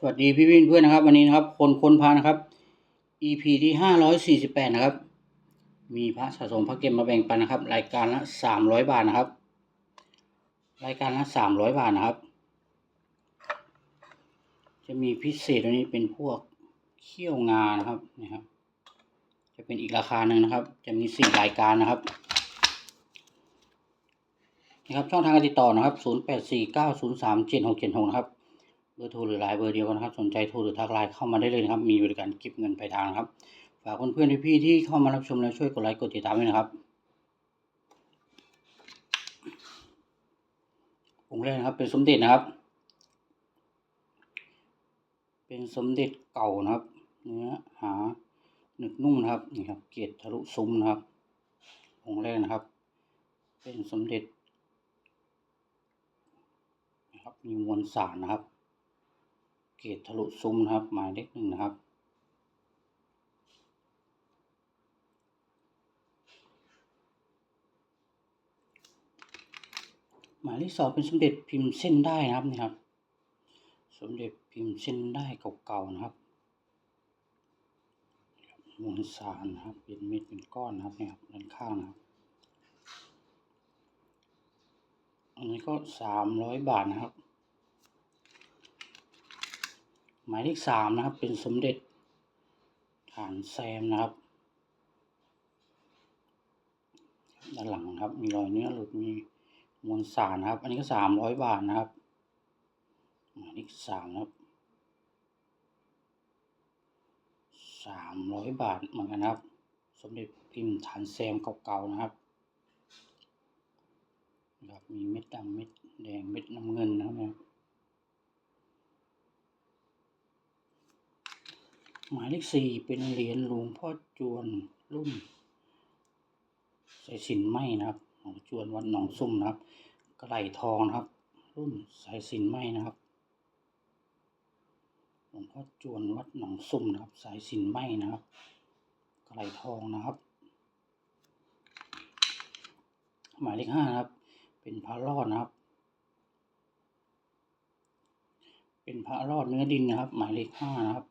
สวัสดีพี่วินเพื่อนนะครับ วันนี้นะครับ คนคนพานะครับ EP ที่ห้าร้อยสี่สิบแปดนะครับ มีพระสะสมพระเก็บมาแบ่งปันนะครับ รายการละสามร้อยบาทนะครับ รายการละสามร้อยบาทนะครับ จะมีพิเศษตัวนี้เป็นพวกเขี้ยวงานะครับนะครับ จะเป็นอีกราคาหนึ่งนะครับ จะมีสี่รายการนะครับนะครับช่องทางการติดต่อนะครับ 0 8 4 9 0 3 7 6 7 6 นะครับ เบอร์โทรหรือไลน์เบอร์เดียวกันนะครับ สนใจโทรหรือทักไลน์เข้ามาได้เลยนะครับ มีบริการเก็บเงินปลายทางครับ ฝากเพื่อนๆพี่ๆที่เข้ามารับชมแล้วช่วยกดไลค์กดติดตามด้วยนะครับองค์แรกนะครับ เป็นสมเด็จนะครับ เป็นสมเด็จเก่านะครับ เนื้อหาหนึบนุ่มนะครับนี่ครับ เกตทะลุซุ้มนะครับองค์แรกนะครับ เป็นสมเด็จนะครับมีมวลสารนะครับ เกตทะลุซุ้มนะครับ หมายเลขหนึ่งนะครับ หมายเลขสองเป็นสมเด็จพิมพ์เส้นได้นะครับนี่ครับ สมเด็จพิมพ์เส้นได้เก่าๆนะครับมวลสารนะครับ เป็นเม็ดเป็นก้อนนะครับเนี่ยครับด้านข้างนะครับอันนี้ก็สามร้อยบาทนะครับ หมายเลขสามนะครับ เป็นสมเด็จฐานแซมนะครับ ด้านหลังครับ มีรอยเนื้อหลุดมีมวลสารนะครับ อันนี้ก็สามร้อยบาทนะครับ หมายเลขสามนะครับสามร้อยบาทเหมือนกันครับ สมเด็จพิมพ์ฐานแซมเก่าๆนะครับนะครับมีเม็ดดำเม็ดแดงเม็ดน้ำเงินนะครับเนี่ย หมายเลขสี่เป็นเหรียญหลวงพ่อจวนรุ่นสายสินไหมนะครับหลวงจวนวัดหนองซุ่มนะครับกระไหลทองนะครับ รุ่นสายสินไหมนะครับหลวงพ่อจวนวัดหนองซุ่มนะครับ สายสินไหมนะครับกระไหลทองนะครับ หมายเลขห้านะครับ เป็นพระรอดนะครับ เป็นพระรอดเนื้อดินนะครับ หมายเลขห้านะครับ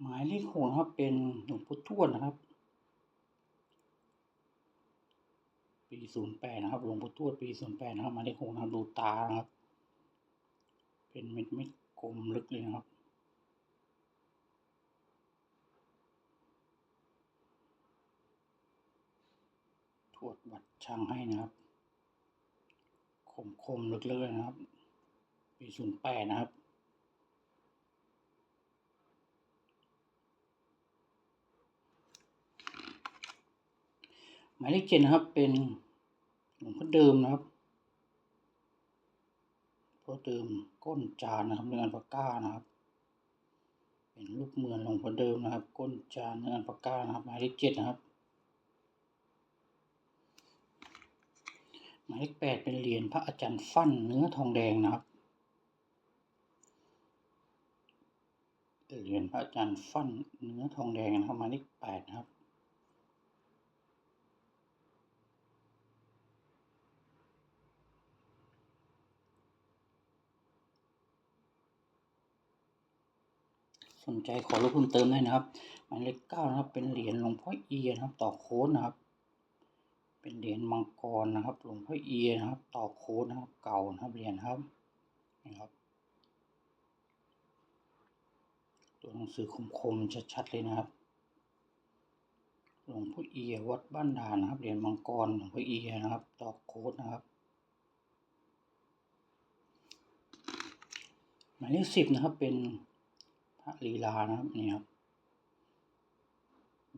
หมายเลขหกนะครับเป็นหลวงพุทธทวดนะครับ ปีศูนย์แปดนะครับหลวงพุทธทวดปีศูนย์แปดนะครับหมายเลขหกนะครับดูตานะครับ เป็นเม็ดเม็ดกลมลึกเลยนะครับทวดวัดช่างให้นะครับ คมคมลึกเลยนะครับ ปีศูนย์แปดนะครับ หมายเลขเจ็ดนะครับ เป็นหลวงพ่อเดิมนะครับพ่อเดิมก้นจานนะครับเนื้ออันปากก้านะครับ เป็นรูปเหมือนหลวงพ่อเดิมนะครับ ก้นจานเนื้ออันปากก้านะครับ หมายเลขเจ็ดนะครับ หมายเลขแปดเป็นเหรียญพระอาจารย์ฟั่นเนื้อทองแดงนะครับเหรียญพระอาจารย์ฟั่นเนื้อทองแดงนะครับหมายเลขแปดนะครับ ส นใจขอรูปเพิ่มเติมได้นะครับหมายเลขเก้านะครับ เป็นเหรียญหลวงพ่อเอียนะครับ ต่อโค้ดนะครับ เป็นเหรียญมังกรนะครับ หลวงพ่อเอียนะครับ ต่อโค้ดนะครับ เก่านะครับเหรียญครับนะครับ ตัวหนังสือคมๆชัดๆเลยนะครับหลวงพ่อเอียวัดบ้านด่านนะครับเหรียญมังกรหลวงพ่อเอียนะครับ ต่อโค้ดนะครับหมายเลขสิบนะครับเป็น ลีลานะครับนี่ครับ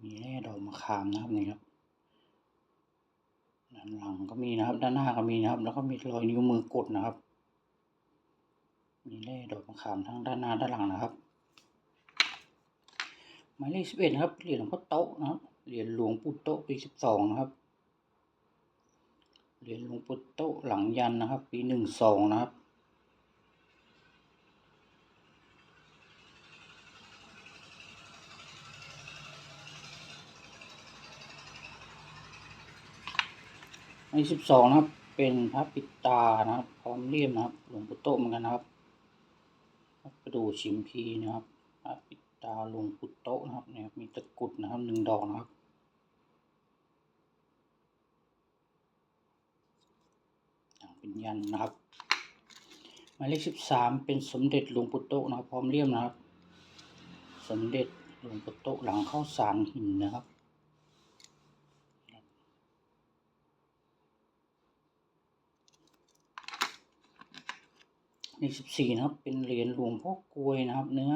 มีแร่ดอกมะขามนะครับนี่ครับด้านหลังก็มีนะครับ ด้านหน้าก็มีนะครับ แล้วก็มีรอยนิ้วมือกดนะครับ มีแร่ดอกมะขามทั้งด้านหน้าด้านหลังนะครับหมายเลขสิบเอ็ดนะครับเหรียญหลวงพ่อโต๊ะนะครับเหรียญหลวงปู่โต๊ะปีสิบสองนะครับเหรียญหลวงปู่โต๊ะหลังยันนะครับ ปีหนึ่งสองนะครับ ในสิบสองนะครับ เป็นพระปิตานะครับ พร้อมเลี่ยมนะครับ หลวงปู่โตเหมือนกันนะครับพระประดูชิมพีนะครับพระปิตาหลวงปู่โตนะครับเนี่ยมีตะกุดนะครับหนึ่งดอกนะครับเป็นยันนะครับหมายเลขสิบสามเป็นสมเด็จหลวงปู่โตนะครับ พร้อมเลี่ยมนะครับ สมเด็จหลวงปู่โตหลังเข้าสารหินนะครับ ในสิบสี่นะครับ เป็นเหรียญหลวงพ่อกลวยนะครับ เนื้อ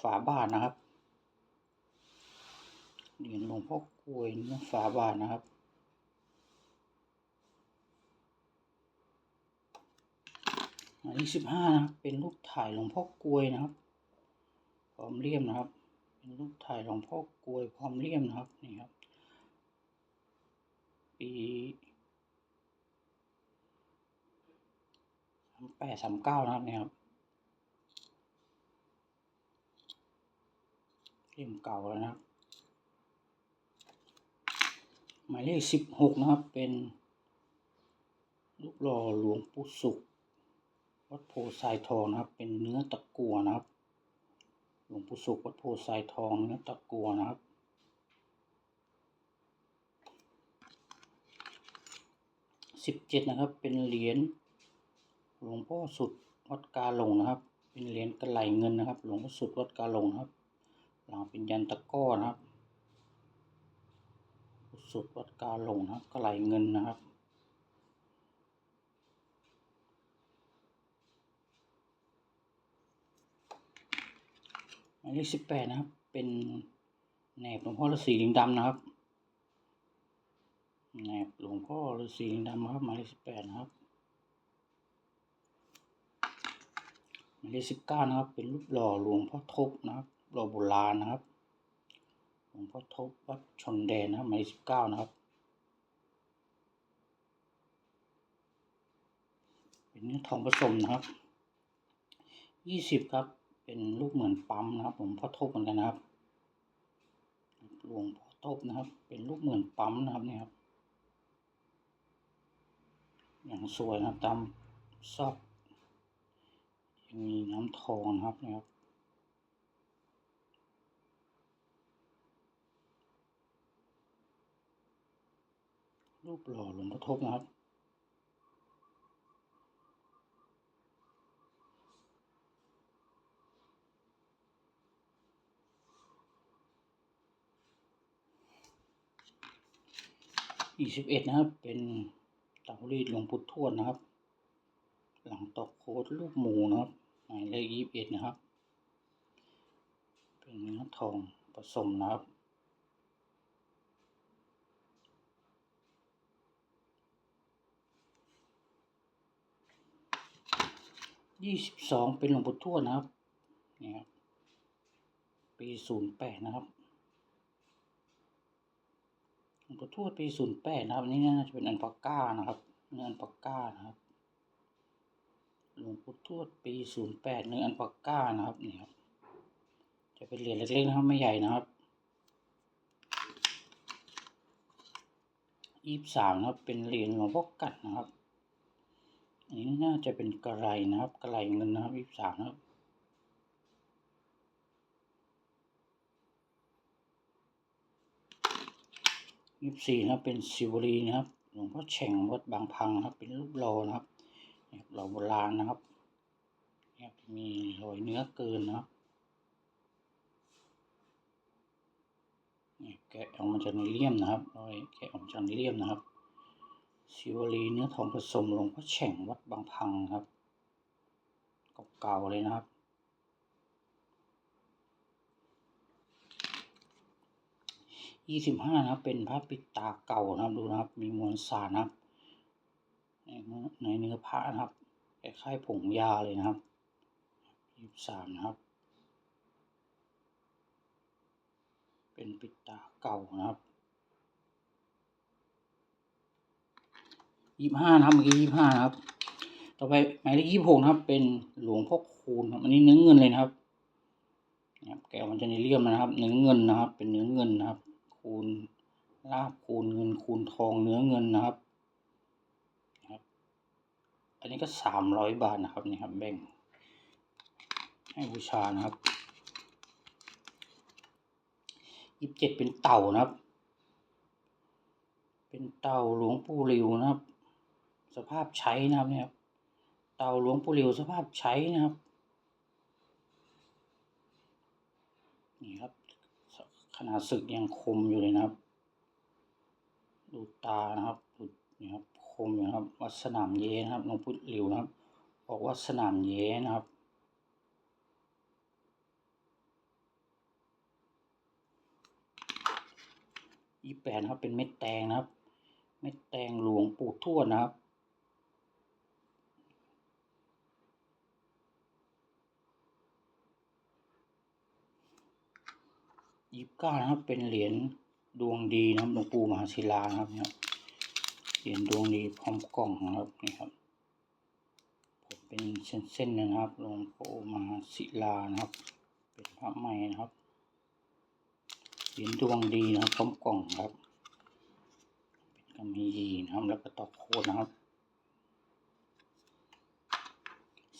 ฝาบาทนะครับ เหรียญหลวงพ่อกลวยเนื้อฝาบาทนะครับหมายเลขสิบห้านะครับเป็นรูปถ่ายหลวงพ่อกลวยนะครับพร้อมเลี่ยมนะครับ เป็นรูปถ่ายหลวงพ่อกลวยพร้อมเลี่ยมนะครับนี่ครับปีสาม แปดสามเก้านะครับเนี่ยครับเล่มเก่าแล้วนะครับ หมายเลขสิบหกนะครับ เป็นรูปหล่อหลวงปู่สุขวัดโพธิ์ทรายทองนะครับ เป็นเนื้อตะกัวนะครับ หลวงปู่สุขวัดโพธิ์ทรายทองเนื้อตะกัวนะครับสิบเจ็ดนะครับ เป็นเหรียญ หลวงพ่อสุดวัดกาหลงนะครับ เป็นเหรียญกระไหลเงินนะครับ หลวงพ่อสุดวัดกาหลงนะครับ หลังเป็นยันตะก้อนะครับ สุดวัดกาหลงนะครับกระไหลเงินนะครับหมายเลขสิบแปดนะครับ เป็นแหนบหลวงพ่อฤาษีลิงดำนะครับแหนบหลวงพ่อฤาษีลิงดำนะครับหมายเลขสิบแปดนะครับ หมายเลขสิบเก้านะครับ เป็นรูปหล่อหลวงพ่อทบนะครับหล่อโบราณนะครับหลวงพ่อทบวัดชนแดนนะครับหมายเลขสิบเก้านะครับ เป็นเนื้อทองผสมนะครับยี่สิบครับ เป็นรูปเหมือนปั๊มนะครับหลวงพ่อทบเหมือนกันนะครับหลวงพ่อทบนะครับ เป็นรูปเหมือนปั๊มนะครับเนี่ยครับอย่างสวยนะครับตามซอก มีน้ำทองนะครับนี่ยครับรูปหล่อหลวงพ่อทบนะครับยี่สิบเอ็ดนะครับ เป็นเตารีดหลวงปู่ทวดนะครับ หลังตอกโค้ดลูกหมูนะครับ หมายเลขยี่สิบเอ็ดนะครับ เป็นเนื้อทองผสมนะครับยี่สิบสองเป็นหลวงปู่ทวดนะครับนี่ครับ ปีศูนย์แปดนะครับหลวงปู่ทวดปีศูนย์แปดนะครับอันนี่น่าจะเป็นอันปากก้านะครับเนื้ออันปากก้านะครับ หลวงปู่ทวดปีศูนย์แปดเนื้ออันปากก้านะครับนี่ครับ จะเป็นเหรียญเล็กๆนะครับไม่ใหญ่นะครับยี่สามนะครับ เป็นเหรียญหลวงพ่อกัดนะครับ อันนี้น่าจะเป็นกระไรนะครับ กระไรเงินนะครับยี่สามนะครับยี่สี่นะครับเป็นสิวลีนะครับ หลวงพ่อแฉ่งวัดบางพังนะครับ เป็นรูปหล่อนะครับ เนี่ยหล่อโบราณนะครับเนี่ยมีรอยเนื้อเกินนะครับเนี่ยแกะออกมาจากในเลี่ยมนะครับรอยแกะออกมจากในเลี่ยมนะครับสิวลีเนื้อทองผสมลงพ่อแฉ่งวัดบางพังครับเก่าๆเลยนะครับยี่สิบห้านะครับเป็นพระปิดตาเก่านะครับดูนะครับ มีมวลสารนะครับ ในเนื้อในเนื้อพระนะครับคล้ายๆผงยาเลยนะครับยี่สิบสามนะครับ เป็นปิดตาเก่านะครับยี่ห้านะครับเมื่อกี้ยี่ห้านะครับ ต่อไปหมายเลขยี่หกนะครับ เป็นหลวงพ่อคูณครับอันนี้เนื้อเงินเลยนะครับนะครับแกะมันจะในเลี่ยมนะครับ เนื้อเงินนะครับ เป็นเนื้อเงินนะครับ คูณลาบคูณเงินคูณทองเนื้อเงินนะครับ อันนี้ก็สามร้อยบาทนะครับนี่ครับแบ่ง ให้บูชานะครับยี่สิบเจ็ดเป็นเต่านะครับ เป็นเต่าหลวงปู่หลิวนะครับ สภาพใช้นะครับเนี่ยครับเต่าหลวงปู่หลิวสภาพใช้นะครับนี่ครับขนาดศึกยังคมอยู่เลยนะครับ ดูตานะครับดูนี่ครับ คมนะครับ วัดสนามเย้นะครับหลวงปู่หลิวนะครับ บอกว่าสนามเย้นะครับ ยี่แปดนะครับเป็นเม็ดแตงนะครับ เม็ดแตงหลวงปู่ทวดนะครับยี่สิบเก้านะครับเป็นเหรียญดวงดีนะครับหลวงปู่มหาศิลานะครับเนี่ย เหรียญดวงดีพร้อมกล่องนะครับนี่ครับ ผมเป็นเส้นๆนะครับลวงปู่มาศิลานะครับ เป็นพระใหม่นะครับเหรียญดวงดีนะครับพร้อมกล่องครับ เป็นกำมะหยี่นะครับแล้วก็ตอกโคดนะครับ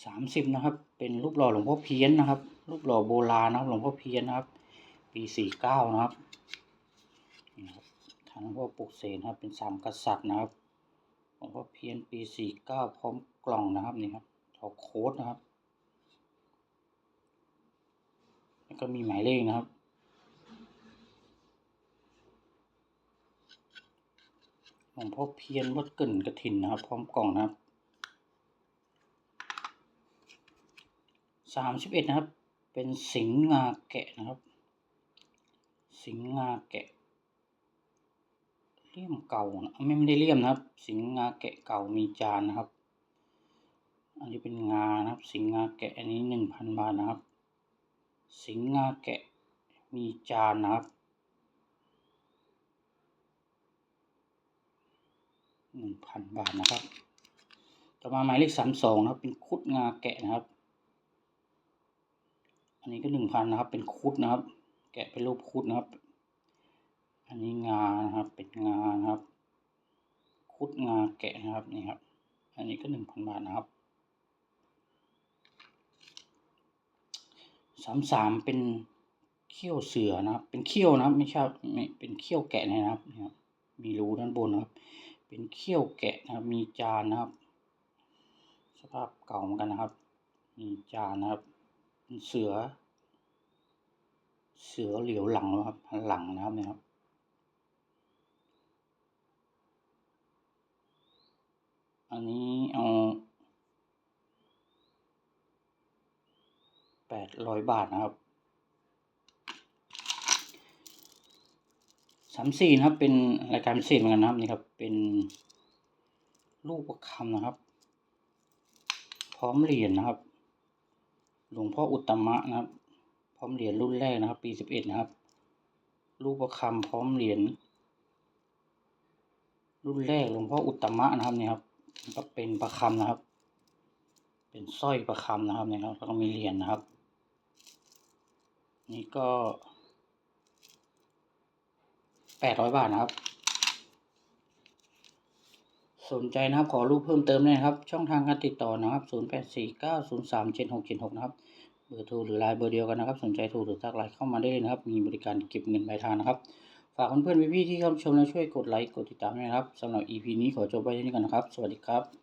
สามสิบนะครับ เป็นรูปหล่อหลวงพ่อเพี้ยนนะครับ รูปหล่อโบราณนะครับหลวงพ่อเพี้ยนนะครับ ปีสี่เก้านะครับนี่นะครับ ทางหลวงพ่อปุกเสนะครับ เป็นสามกษัตริย์นะครับหลวงพ่อเพี้ยนปีสี่เก้าพร้อมกล่องนะครับนี่ครับตอโค้ดนะครับ แล้วก็มีหมายเลขนะครับหลวงพ่อเพียนวัดกึ่นกระถินนะครับ พร้อมกล่องนะครับสามสิบเอ็ดนะครับ เป็นสิงห์งาแกะนะครับ สิงห์งาแกะ เลี่ยมเก่านะไม่ไม่ได้เลี่ยมนะครับ สิงห์งาแกะเก่ามีจานนะครับ อันนี้เป็นงานะครับ สิงห์งาแกะอันนี้หนึ่งพันบาทนะครับ สิงห์งาแกะมีจานนะครับหนึ่งพันบาทนะครับ ต่อมาหมายเลขสามสองนะครับ เป็นคุดงาแกะนะครับ อันนี้ก็หนึ่งพันนะครับ เป็นคุดนะครับ แกะเป็นรูปคุดนะครับ อันนี้งานะครับ เป็นงานะครับ คุดงาแกะนะครับนี่ครับ อันนี้ก็หนึ่งพันบาทนะครับสามสามเป็นเขี้ยวเสือนะครับ เป็นเขี้ยวนะครับ ไม่ใช่ไม่เป็นเขี้ยวแกะนะครับนี่ครับ มีรูด้านบนนะครับ เป็นเขี้ยวแกะนะครับ มีจานนะครับ สภาพเก่าเหมือนกันนะครับ มีจานนะครับเป็นเสือ เสือเหลียวหลังนะครับหันหลังนะครับเนี่ยครับ อันนี้เอาแปดร้อยบาทนะครับสามสี่นะครับ เป็นรายการพิเศษเหมือนกันนะครับนี่ครับ เป็นลูกประคำนะครับ พร้อมเหรียญนะครับ หลวงพ่ออุตตมะนะครับ พร้อมเหรียญรุ่นแรกนะครับ ปีสิบเอ็ดนะครับ ลูกประคำพร้อมเหรียญรุ่นแรกหลวงพ่ออุตตมะนะครับนี่ครับ ก็เป็นประคำนะครับ เป็นสร้อยประคำนะครับนี่ครับแล้วก็มีเหรียญนะครับ นี่ก็แปดร้อยบาทนะครับ สนใจนะครับขอรูปเพิ่มเติมเลยนะครับ ช่องทางการติดต่อนะครับ0 8 4 9 0 3 7 6 7 6นะครับเบอร์โทรหรือไลน์เบอร์เดียวกันนะครับ สนใจโทรหรือทักไลน์เข้ามาได้เลยนะครับ มีบริการเก็บเงินปลายทางนะครับ ฝากเพื่อนๆพี่ๆที่เข้าชมและช่วยกดไลค์กดติดตามด้วยนะครับสำหรับ EP นี้ขอจบไว้ที่นี่ก่อนนะครับ สวัสดีครับ